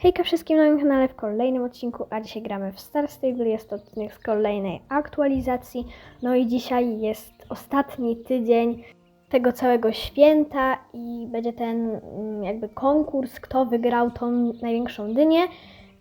Hejka wszystkim na moim kanale w kolejnym odcinku, a dzisiaj gramy w Star Stable. Jest to odcinek z kolejnej aktualizacji. No i dzisiaj jest ostatni tydzień tego całego święta i będzie ten mm, jakby konkurs, kto wygrał tą największą dynię.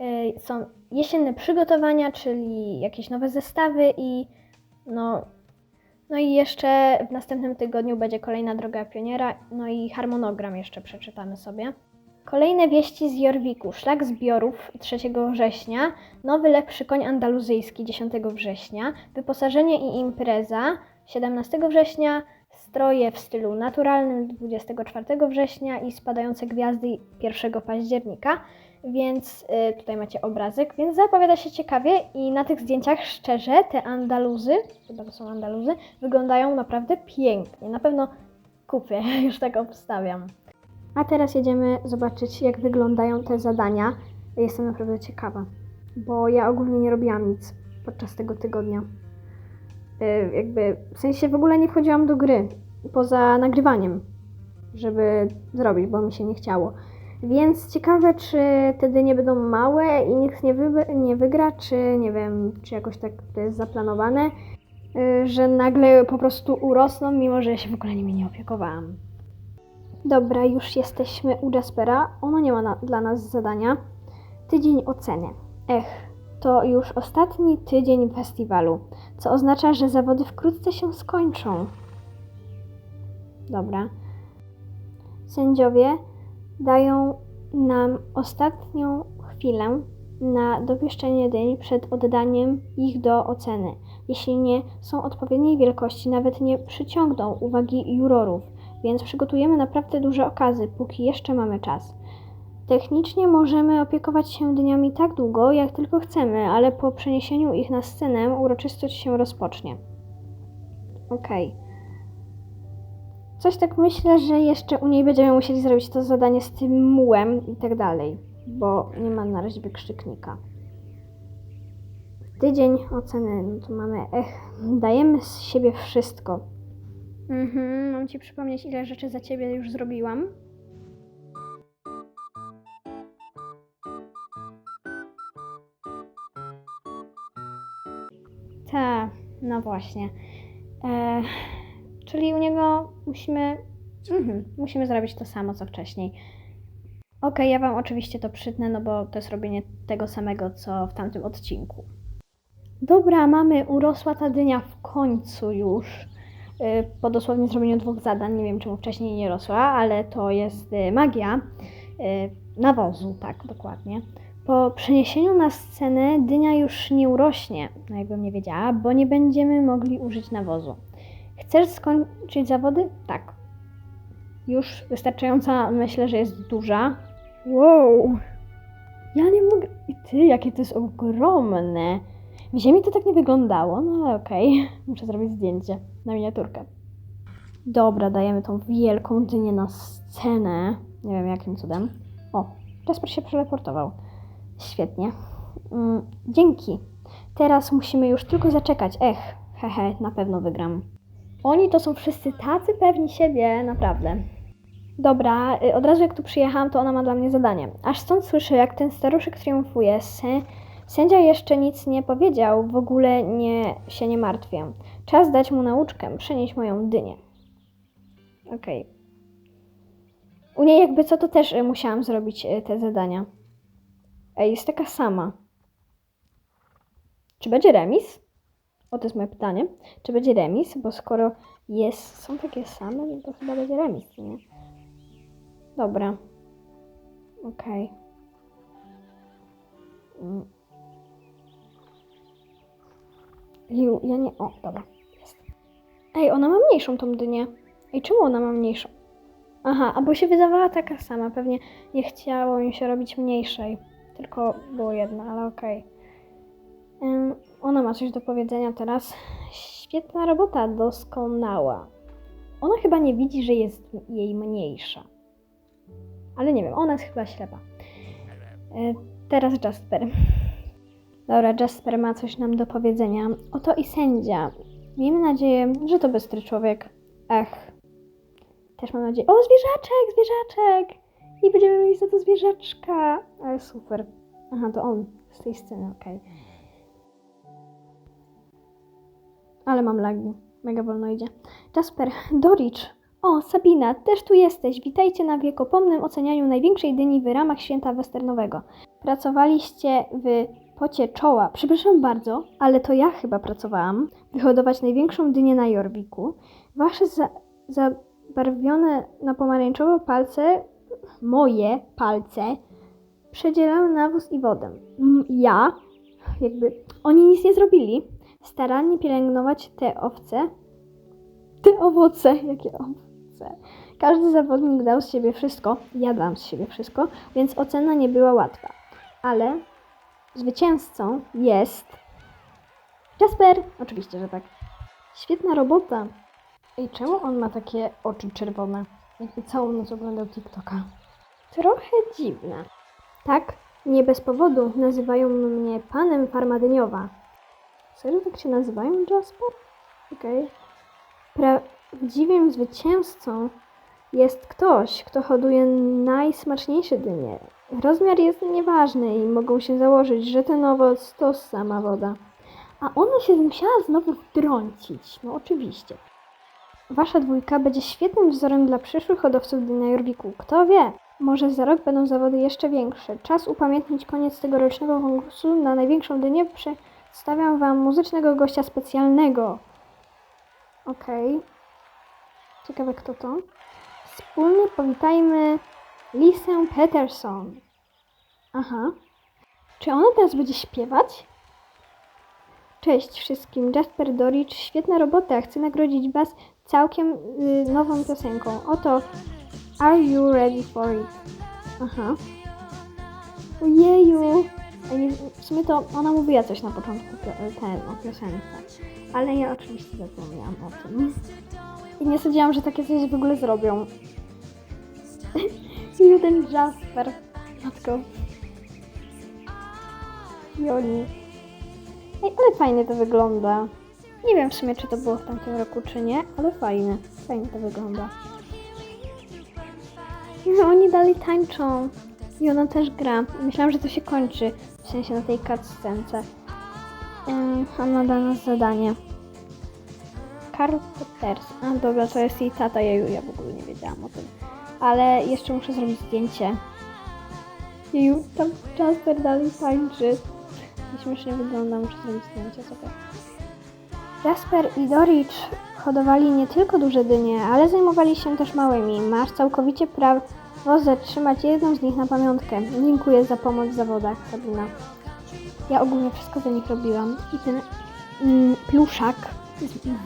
Yy, Są jesienne przygotowania, czyli jakieś nowe zestawy i no, no i jeszcze w następnym tygodniu będzie kolejna droga pioniera, no i harmonogram jeszcze przeczytamy sobie. Kolejne wieści z Jorwiku. Szlak zbiorów 3 września, nowy lepszy koń andaluzyjski 10 września, wyposażenie i impreza 17 września, stroje w stylu naturalnym 24 września i spadające gwiazdy 1 października. Więc y, tutaj macie obrazek, więc zapowiada się ciekawie i na tych zdjęciach szczerze te Andaluzy, chyba to są Andaluzy, wyglądają naprawdę pięknie. Na pewno kupię, już tak obstawiam. A teraz jedziemy zobaczyć, jak wyglądają te zadania. Jestem naprawdę ciekawa, bo ja ogólnie nie robiłam nic podczas tego tygodnia. Yy, jakby, w sensie w ogóle nie wchodziłam do gry, poza nagrywaniem, żeby zrobić, bo mi się nie chciało. Więc ciekawe, czy te dynie będą małe i nikt nie, nie wygra, czy nie wiem, czy jakoś tak to jest zaplanowane, yy, że nagle po prostu urosną, mimo że ja się w ogóle nimi nie opiekowałam. Dobra, już jesteśmy u Jaspera. Ono nie ma na, dla nas zadania. Tydzień oceny. Ech, to już ostatni tydzień festiwalu, co oznacza, że zawody wkrótce się skończą. Dobra. Sędziowie dają nam ostatnią chwilę na dopieszczenie dyń przed oddaniem ich do oceny. Jeśli nie są odpowiedniej wielkości, nawet nie przyciągną uwagi jurorów więc przygotujemy naprawdę duże okazy, póki jeszcze mamy czas. Technicznie możemy opiekować się dniami tak długo, jak tylko chcemy, ale po przeniesieniu ich na scenę uroczystość się rozpocznie. Okej. Coś tak myślę, że jeszcze u niej będziemy musieli zrobić to zadanie z tym mułem i tak dalej, bo nie ma na razie wykrzyknika. Tydzień oceny, no to mamy, ech, dajemy z siebie wszystko. Mhm, mam ci przypomnieć, ile rzeczy za ciebie już zrobiłam. Ta, no właśnie. E, czyli u niego musimy. Mhm, musimy zrobić to samo co wcześniej. Okej, ja wam oczywiście to przytnę, no bo to jest robienie tego samego co w tamtym odcinku. Dobra, mamy, urosła ta dynia w końcu już po dosłownie zrobieniu dwóch zadań. Nie wiem, czemu wcześniej nie rosła, ale to jest y, magia y, nawozu, tak, dokładnie. Po przeniesieniu na scenę dynia już nie urośnie, no jakbym nie wiedziała, bo nie będziemy mogli użyć nawozu. Chcesz skończyć zawody? Tak. Już wystarczająca, myślę, że jest duża. Wow! Ja nie mogę. I ty, jakie to jest ogromne! W ziemi to tak nie wyglądało, no ale okej. Muszę zrobić zdjęcie na miniaturkę. Dobra, dajemy tą wielką dynię na scenę. Nie wiem jakim cudem. O, Jasper się przeleportował. Świetnie. Mm, dzięki. Teraz musimy już tylko zaczekać. Ech, hehe, na pewno wygram. Oni to są wszyscy tacy pewni siebie, naprawdę. Dobra, y, od razu jak tu przyjechałam, to ona ma dla mnie zadanie. Aż stąd słyszę, jak ten staruszek triumfuje. Sę- Sędzia jeszcze nic nie powiedział, w ogóle nie, się nie martwię. Czas dać mu nauczkę, przenieść moją dynię. Okej. U niej jakby co, to też y, musiałam zrobić y, te zadania. Ej, jest taka sama. Czy będzie remis? O, to jest moje pytanie. Czy będzie remis? Bo skoro jest, są takie same, no to chyba będzie remis, nie? Dobra. Okej. Mm. Ju, ja nie. O, dobra. Jest. Ej, ona ma mniejszą tą dynię. Ej, czemu ona ma mniejszą? Aha, albo się wydawała taka sama. Pewnie nie chciało mi się robić mniejszej. Tylko było jedna, ale okej. Ym, Ona ma coś do powiedzenia teraz. Świetna robota, doskonała. Ona chyba nie widzi, że jest jej mniejsza. Ale nie wiem, ona jest chyba ślepa. E, teraz Jasper. Dobra, Jasper ma coś nam do powiedzenia. Oto i sędzia. Miejmy nadzieję, że to bystry człowiek. Ech. Też mam nadzieję. O, zwierzaczek, zwierzaczek! I będziemy mieli za to zwierzaczka. Ale super. Aha, to on z tej sceny, okej. Ale mam lagi. Mega wolno idzie. Jasper, Doricz. O, Sabina, też tu jesteś. Witajcie na wiekopomnym ocenianiu największej dyni w ramach święta westernowego. Pracowaliście w pocie czoła. Przepraszam bardzo, ale to ja chyba pracowałam. Wyhodować największą dynię na Jorwiku. Wasze za, zabarwione na pomarańczowo palce, moje palce, przedzielały nawóz i wodę. Mm, Ja, jakby, oni nic nie zrobili. Starannie pielęgnować te owce, te owoce, jakie owce. Każdy zawodnik dał z siebie wszystko, ja dam z siebie wszystko, więc ocena nie była łatwa. Ale zwycięzcą jest Jasper. Oczywiście, że tak. Świetna robota. Ej, czemu on ma takie oczy czerwone? Jakby całą noc oglądał TikToka. Trochę dziwne. Tak, nie bez powodu nazywają mnie panem Farmadyniowa. Serio tak się nazywają, Jasper? Okej. Prawdziwym zwycięzcą jest ktoś, kto hoduje najsmaczniejsze dynie. Rozmiar jest nieważny i mogą się założyć, że ten owoc to sama woda. A ona się musiała znowu wtrącić. No oczywiście. Wasza dwójka będzie świetnym wzorem dla przyszłych hodowców dyń na Jorwiku. Kto wie? Może za rok będą zawody jeszcze większe. Czas upamiętnić koniec tegorocznego konkursu na największą dynię. Przedstawiam Wam muzycznego gościa specjalnego. Okej. Ciekawe kto to. Wspólnie powitajmy Lisę Peterson. Aha. Czy ona teraz będzie śpiewać? Cześć wszystkim, Jasper Doricz, świetna robota, chcę nagrodzić Was całkiem y, nową piosenką. Oto Are You Ready For It? Aha. Ojeju! W sumie to ona mówiła coś na początku ten, o piosence, ale ja oczywiście zapomniałam o tym. I nie sądziłam, że takie coś w ogóle zrobią. I ten Jasper. Matko. I oni. Ej, ale fajnie to wygląda. Nie wiem w sumie, czy to było w tamtym roku, czy nie, ale fajne. Fajnie to wygląda. No, oni dalej tańczą. I ona też gra. Myślałam, że to się kończy. W sensie na tej cutscence. Ym, ona da nas zadanie. Karl Peters. A dobra, to jest jej tata. Ja, ja w ogóle nie wiedziałam o tym. Ale jeszcze muszę zrobić zdjęcie. Jeju, tam Jasper dalej tańczy. I śmiesznie wygląda, muszę zrobić zdjęcie sobie. Jasper i Doricz hodowali nie tylko duże dynie, ale zajmowali się też małymi. Masz całkowicie prawo zatrzymać jedną z nich na pamiątkę. Dziękuję za pomoc w zawodach, Sabina. Ja ogólnie wszystko za nich robiłam. I ten mm, pluszak,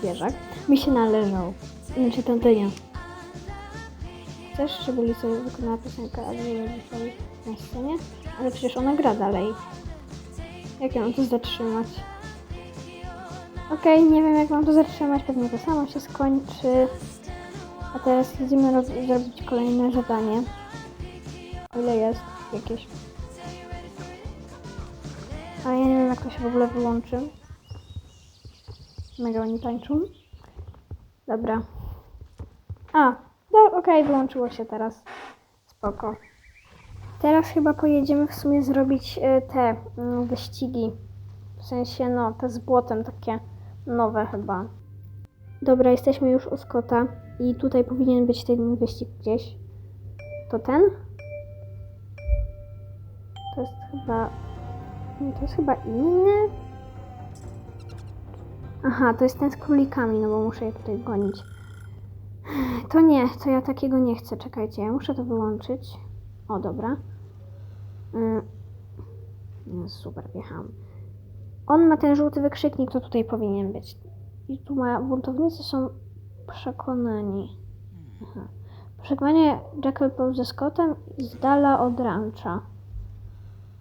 zwierzak, mi się należał. Znaczy tę dynię. Żeby Lisa wykonała piosenkę, będzie sobie na scenie? Ale przecież ona gra dalej. Jak ja mam to zatrzymać? Okej, nie wiem jak mam to zatrzymać, pewnie to samo się skończy. A teraz jedziemy rob- zrobić kolejne zadanie. O ile jest jakieś. Ale ja nie wiem jak to się w ogóle wyłączy. Mega oni tańczą. Dobra. A, no okej, wyłączyło się teraz. Spoko. Teraz chyba pojedziemy w sumie zrobić e, te mm, wyścigi. W sensie, no, te z błotem takie nowe chyba. Dobra, jesteśmy już u Scotta i tutaj powinien być ten wyścig gdzieś. To ten? To jest chyba... To jest chyba inny? Aha, to jest ten z królikami, no bo muszę je tutaj gonić. To nie, to ja takiego nie chcę. Czekajcie, ja muszę to wyłączyć. O, dobra. Mm. No, super, wjechałam. On ma ten żółty wykrzyknik, to tutaj powinien być. I tu ma, buntownicy są przekonani. Poszukiwanie Jackalpole ze Scottem z dala od rancha.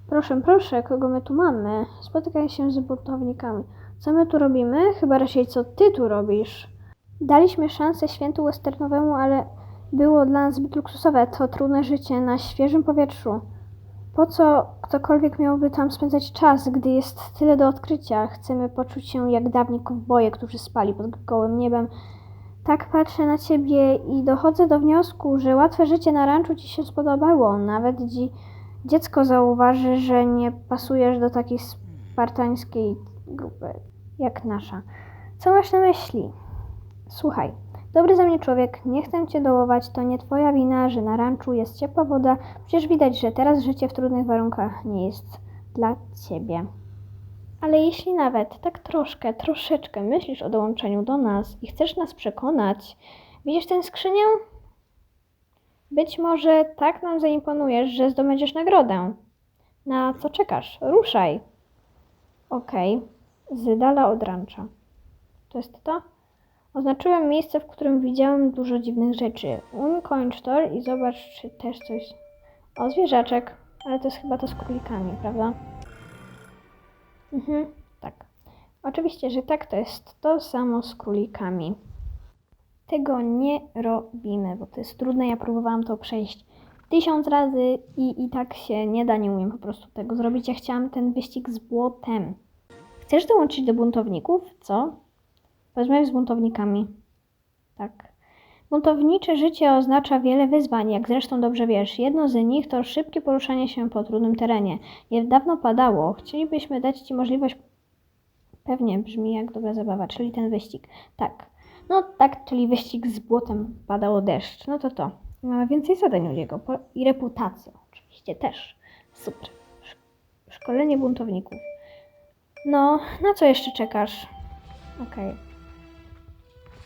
Proszę, proszę, kogo my tu mamy? Spotykaj się z buntownikami. Co my tu robimy? Chyba raczej co ty tu robisz. Daliśmy szansę świętu westernowemu, ale było dla nas zbyt luksusowe. To trudne życie na świeżym powietrzu. Po co ktokolwiek miałby tam spędzać czas, gdy jest tyle do odkrycia? Chcemy poczuć się jak dawni kowboje, którzy spali pod gołym niebem Tak patrzę na ciebie i dochodzę do wniosku, że łatwe życie na ranczu ci się spodobało. Nawet dzi- dziecko zauważy, że nie pasujesz do takiej spartańskiej grupy jak nasza. Co masz na myśli? Słuchaj, dobry ze mnie człowiek, nie chcę cię dołować, to nie twoja wina, że na ranczu jest ciepła woda. Przecież widać, że teraz życie w trudnych warunkach nie jest dla ciebie. Ale jeśli nawet tak troszkę, troszeczkę myślisz o dołączeniu do nas i chcesz nas przekonać, widzisz tę skrzynię? Być może tak nam zaimponujesz, że zdobędziesz nagrodę. Na co czekasz? Ruszaj. Okej, dala od rancza. To jest to? Oznaczyłem miejsce, w którym widziałem dużo dziwnych rzeczy. Ukończ tor i zobacz, czy też coś... O, zwierzaczek. Ale to jest chyba to z królikami, prawda? Mhm, tak. Oczywiście, że tak, to jest to samo z królikami. Tego nie robimy, bo to jest trudne. Ja próbowałam to przejść tysiąc razy i, i tak się nie da, nie umiem po prostu tego zrobić. Ja chciałam ten wyścig z błotem. Chcesz dołączyć do buntowników? Co? Porozmawiaj z buntownikami. Tak. Buntownicze życie oznacza wiele wyzwań, jak zresztą dobrze wiesz. Jedno z nich to szybkie poruszanie się po trudnym terenie. Jak dawno padało, chcielibyśmy dać Ci możliwość. Pewnie brzmi jak dobra zabawa, czyli ten wyścig. Tak. No tak, czyli wyścig z błotem padało deszcz. No to to. Mamy więcej zadań od niego. I reputację oczywiście też. Super. Sz- Szkolenie buntowników. No, na co jeszcze czekasz? Okej.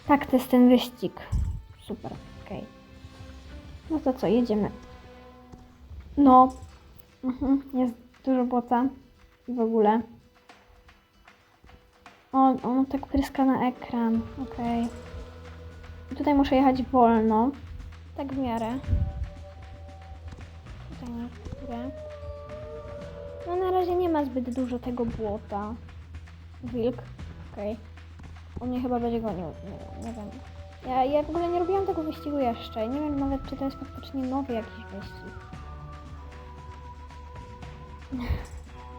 Tak, to jest ten wyścig. Super, okej. No to co, jedziemy. No. Mhm, jest dużo błota. I w ogóle. On, on tak pryska na ekran. Okej. I Tutaj muszę jechać wolno. Tak w miarę. Tutaj. No na razie nie ma zbyt dużo tego błota. Wilk. Okej. On mnie chyba będzie gonił. Nie, nie wiem. Ja, ja w ogóle nie robiłam tego wyścigu jeszcze. Nie wiem nawet, czy to jest faktycznie nowy jakiś wyścig.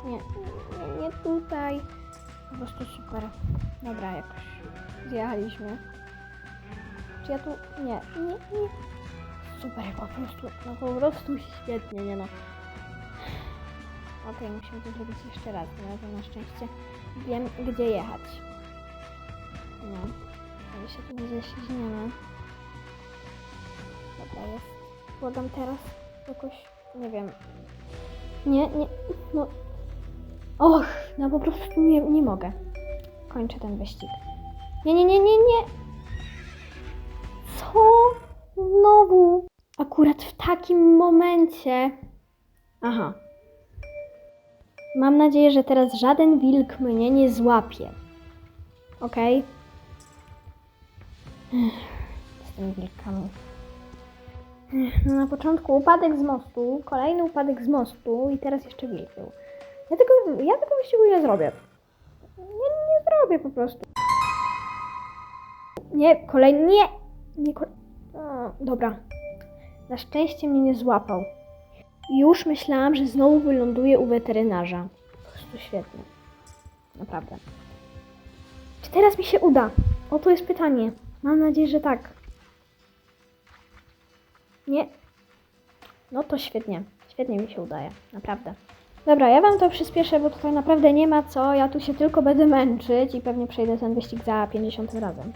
Nie, nie, nie tutaj. Po prostu super. Dobra, jakoś zjechaliśmy. Czy ja tu... Nie, nie, nie. Super, po prostu, no po prostu świetnie, nie no. Okej, musimy to zrobić jeszcze raz, tym razem na szczęście wiem, gdzie jechać. No, ale się tu nie ześlizniemy. Dobra, jest. Błagam teraz jakoś, nie wiem. Nie, nie, no. Och, no po prostu nie, nie mogę. Kończę ten wyścig. Nie, nie, nie, nie, nie. Co? Znowu. Akurat w takim momencie. Aha. Mam nadzieję, że teraz żaden wilk mnie nie złapie. Okej? Ech, Z tymi wilkami. No na początku upadek z mostu, kolejny upadek z mostu i teraz jeszcze wilk. Ja tego, ja tego wyścigu nie zrobię. Nie, nie zrobię po prostu. Nie, kolejny, nie! nie o, dobra. Na szczęście mnie nie złapał. Już myślałam, że znowu wyląduję u weterynarza. Po prostu świetnie. Naprawdę. Czy teraz mi się uda? Oto jest pytanie. Mam nadzieję, że tak. Nie. No to świetnie. Świetnie mi się udaje. Naprawdę. Dobra, ja wam to przyspieszę, bo tutaj naprawdę nie ma co. Ja tu się tylko będę męczyć i pewnie przejdę ten wyścig za 50 razem.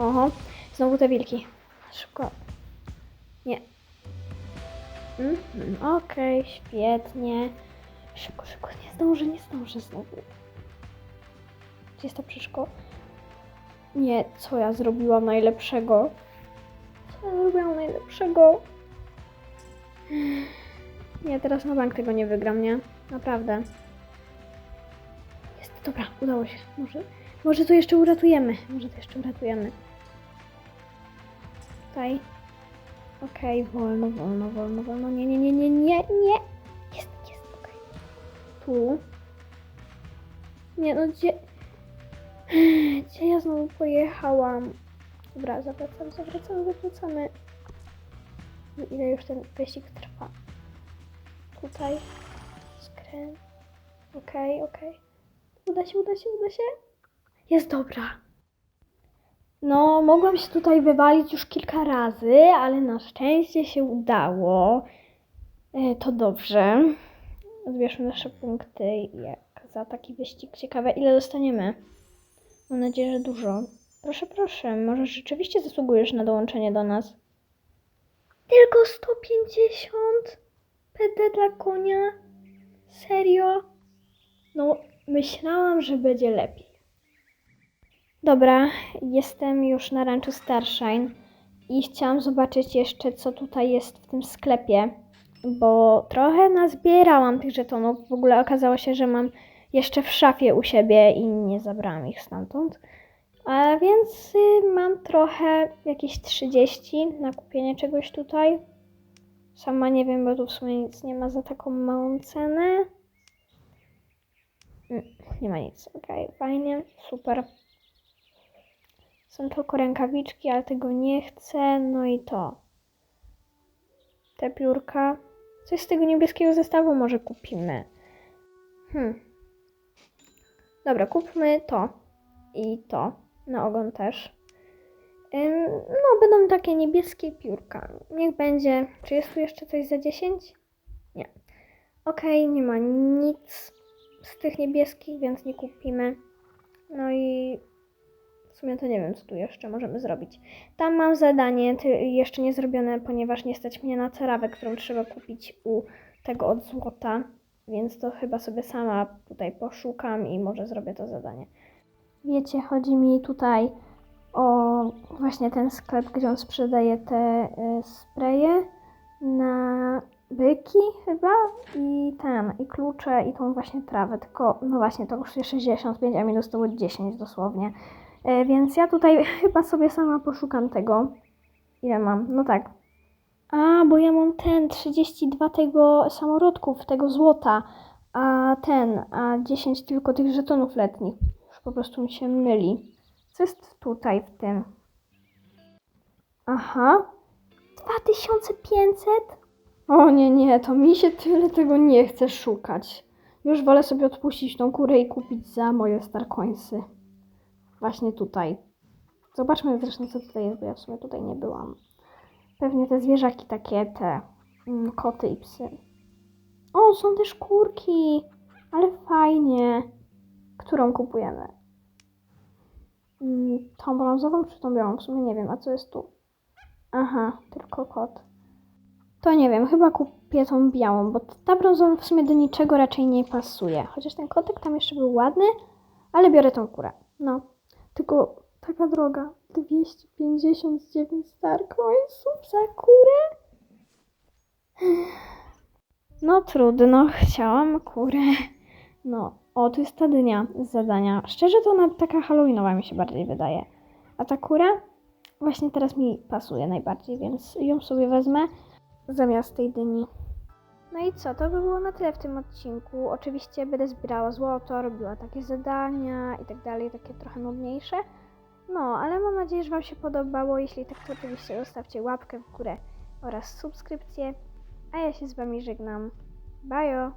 Oho, znowu te wilki. Szybko. Nie. Mhm, Okej, świetnie. Szybko, szybko, nie zdążę, nie zdążę znowu. Gdzie jest to przeszko? Nie, co ja zrobiłam najlepszego? Ja zrobiłam najlepszego. Nie, teraz na bank tego nie wygram, nie? Naprawdę. Jest, dobra, udało się. Może, może to jeszcze uratujemy. Może to jeszcze uratujemy. Tutaj. Okej, wolno, wolno, wolno, wolno. Nie, nie, nie, nie, nie, nie. Jest, jest, okej. Tu. Nie, no gdzie... Gdzie ja znowu pojechałam? Dobra, zawracamy, zawracamy, zawracamy. I Ile już ten wyścig trwa? Tutaj. Skręt. Okej, okej. Uda się, uda się, uda się. Jest dobra. No, mogłam się tutaj wywalić już kilka razy, ale na szczęście się udało. E, to dobrze. Zbierzmy nasze punkty jak za taki wyścig. Ciekawe, ile dostaniemy. Mam nadzieję, że dużo. Proszę, proszę, może rzeczywiście zasługujesz na dołączenie do nas. Tylko 150? PD dla konia? Serio? No, myślałam, że będzie lepiej. Dobra, jestem już na ranczu Starshine i chciałam zobaczyć jeszcze, co tutaj jest w tym sklepie, bo trochę nazbierałam tych żetonów. W ogóle okazało się, że mam jeszcze w szafie u siebie i nie zabrałam ich stamtąd. A więc y, mam trochę, jakieś 30 na kupienie czegoś tutaj. Sama nie wiem, bo tu w sumie nic nie ma za taką małą cenę. Mm, Nie ma nic, okej, fajnie, super. Są tylko rękawiczki, ale tego nie chcę. No i to. Te piórka. Coś z tego niebieskiego zestawu może kupimy. Hmm. Dobra, kupmy to. I to. Na ogon też. Ym, no, będą takie niebieskie piórka. Niech będzie. Czy jest tu jeszcze coś za 10? Nie. Okej, nie ma nic z tych niebieskich, więc nie kupimy. No i sumie to nie wiem, co tu jeszcze możemy zrobić. Tam mam zadanie jeszcze nie zrobione, ponieważ nie stać mnie na cerawę, którą trzeba kupić u tego od złota. Więc to chyba sobie sama tutaj poszukam i może zrobię to zadanie. Wiecie, chodzi mi tutaj o właśnie ten sklep, gdzie on sprzedaje te y, spreje na byki chyba i ten, i klucze i tą właśnie trawę, tylko no właśnie to kosztuje 65, a minus to było 10 dosłownie. E, Więc ja tutaj chyba sobie sama poszukam tego. Ile mam? No tak. A, bo ja mam ten 32 tego samorodków, tego złota, a ten, a 10 tylko tych żetonów letnich. Już po prostu mi się myli. Co jest tutaj w tym? Aha. 2500? O nie, nie, to mi się tyle tego nie chce szukać. Już wolę sobie odpuścić tą kurę i kupić za moje starcoinsy. Właśnie tutaj. Zobaczmy zresztą, co tutaj jest, bo ja w sumie tutaj nie byłam. Pewnie te zwierzaki takie, te mm, koty i psy. O, są też kurki, ale fajnie. Którą kupujemy? Mm, tą brązową czy tą białą? W sumie nie wiem, a co jest tu? Aha, tylko kot. To nie wiem, chyba kupię tą białą, bo ta brązowa w sumie do niczego raczej nie pasuje. Chociaż ten kotek tam jeszcze był ładny, ale biorę tą kurę. No, tylko taka droga. 259 star coinsów za kurę? No trudno, chciałam kurę. No, o, tu jest ta dynia z zadania. Szczerze to ona taka halloweenowa mi się bardziej wydaje. A ta kura właśnie teraz mi pasuje najbardziej, więc ją sobie wezmę zamiast tej dyni. No i co, to by było na tyle w tym odcinku. Oczywiście będę zbierała złoto, robiła takie zadania i tak dalej, takie trochę nudniejsze. No, ale mam nadzieję, że Wam się podobało. Jeśli tak, to oczywiście zostawcie łapkę w górę oraz subskrypcję. A ja się z Wami żegnam. Bajo!